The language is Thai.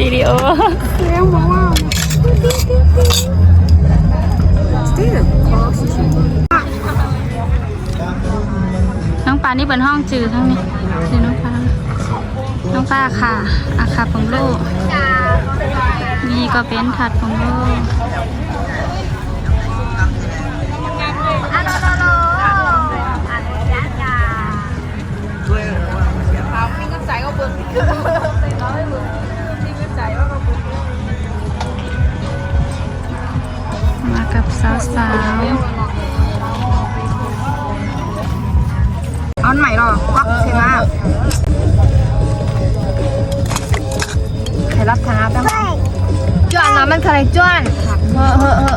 วิดีโอแล้วมาว่าน้องปลานี่เป็นห้องจือทั้งนี้จือน้องปลาน้องปลาค่ะ อาคาปงโลนี่ก็เป็นถัดปงโล มากับสาวสาวอาอันใหม่หรอวักใช่ไหมใครรับทางได้ไหมจ้วนนะมันใครจ้วนเฮ้อเฮ้อเฮ้อ